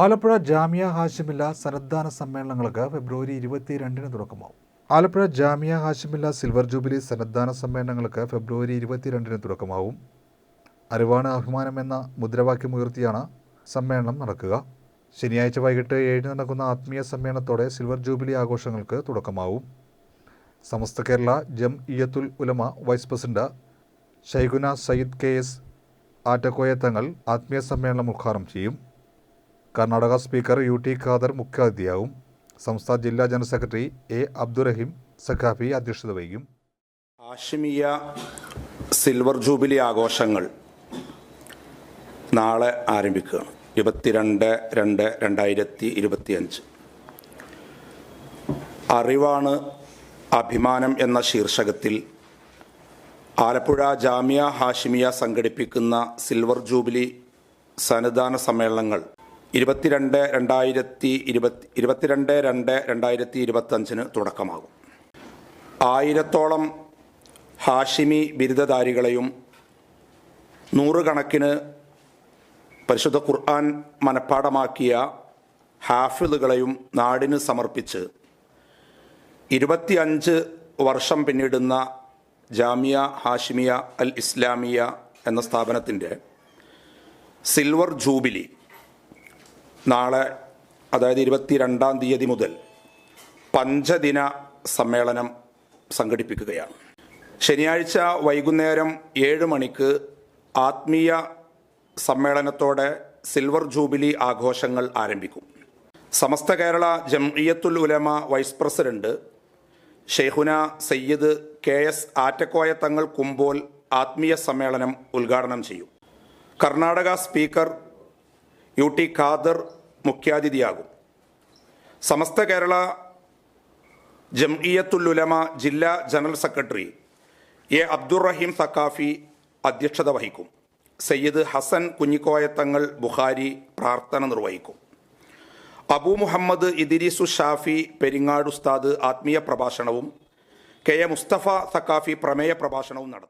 ആലപ്പുഴ ജാമിയ ഹാഷിമില്ല സന്നദ്ധാന സമ്മേളനങ്ങൾക്ക് ഫെബ്രുവരി ഇരുപത്തിരണ്ടിന് തുടക്കമാവും. ആലപ്പുഴ ജാമിയ ഹാഷിമില്ല സിൽവർ ജൂബിലി സന്നദ്ധാന സമ്മേളനങ്ങൾക്ക് ഫെബ്രുവരി ഇരുപത്തിരണ്ടിന് തുടക്കമാവും. അറിവാണ് അഭിമാനം എന്ന മുദ്രാവാക്യം ഉയർത്തിയാണ് സമ്മേളനം നടക്കുക. ശനിയാഴ്ച വൈകിട്ട് ഏഴിന് നടക്കുന്ന ആത്മീയ സമ്മേളനത്തോടെ സിൽവർ ജൂബിലി ആഘോഷങ്ങൾക്ക് തുടക്കമാവും. Samastha Kerala Jamiyyathul Ulama vice president Shaikhuna Sayyid K S Attakoya Thangal ആത്മീയ സമ്മേളനം ഉദ്ഘാടനം ചെയ്യും. Karnataka speaker U T Khader മുഖ്യാതിഥിയാവും സംസ്ഥാന ജില്ലാ general secretary A Abdurahim Saqafi അധ്യക്ഷത വഹിക്കും. ആഷിമിയ സിൽവർ ജൂബിലി ആഘോഷങ്ങൾ നാളെ ആരംഭിക്കുകയാണ് ഇരുപത്തിരണ്ട് രണ്ട് രണ്ടായിരത്തി ഇരുപത്തിയഞ്ച്. അറിവാണ് അഭിമാനം എന്ന ശീർഷകത്തിൽ ആലപ്പുഴ ജാമിയ ഹാഷിമിയ സംഘടിപ്പിക്കുന്ന സിൽവർ ജൂബിലി സന്നിധാന സമ്മേളനങ്ങൾ ഇരുപത്തിരണ്ട് രണ്ടായിരത്തി ഇരുപത്തി ഇരുപത്തിരണ്ട് രണ്ട് രണ്ടായിരത്തി ഇരുപത്തഞ്ചിന് തുടക്കമാകും. ആയിരത്തോളം ഹാഷിമി ബിരുദധാരികളെയും നൂറുകണക്കിന് പരിശുദ്ധ ഖുർആൻ മനഃപ്പാടമാക്കിയ ഹാഫിളുകളെയും നാടിന് സമർപ്പിച്ച് ഇരുപത്തിയഞ്ച് വർഷം പിന്നിടുന്ന ജാമിയ ഹാഷിമിയ അൽ ഇസ്ലാമിയ എന്ന സ്ഥാപനത്തിന്റെ സിൽവർ ജൂബിലി നാളെ അതായത് ഇരുപത്തിരണ്ടാം തീയതി മുതൽ പഞ്ചദിന സമ്മേളനം സംഘടിപ്പിക്കുകയാണ്. ശനിയാഴ്ച വൈകുന്നേരം ഏഴ് മണിക്ക് ആത്മീയ സമ്മേളനത്തോടെ സിൽവർ ജൂബിലി ആഘോഷങ്ങൾ ആരംഭിക്കും. സമസ്ത കേരള ജംഇയത്തുൽ ഉലമ വൈസ് പ്രസിഡന്റ് ഷെയ്ഖുന സയ്യിദ് കെ എസ് ആറ്റക്കോയ തങ്ങൾ കുമ്പോൽ ആത്മീയ സമ്മേളനം ഉദ്ഘാടനം ചെയ്യും. Karnataka speaker U T Khader മുഖ്യാതിഥിയാകും. സമസ്ത കേരള ജംഇയത്തുല്ലുലമ ജില്ലാ general secretary A Abdurahim Saqafi അധ്യക്ഷത വഹിക്കും. സയ്യിദ് ഹസൻ കുഞ്ഞിക്കോയത്തങ്ങൾ ബുഖാരി പ്രാർത്ഥന നിർവഹിക്കും. അബു മുഹമ്മദ് ഇദിരിസു ഷാഫി പെരിങ്ങാട് ഉസ്താദ് ആത്മീയ പ്രഭാഷണവും കെ എ മുസ്തഫ സക്കാഫി പ്രമേയ പ്രഭാഷണവും നടത്തും.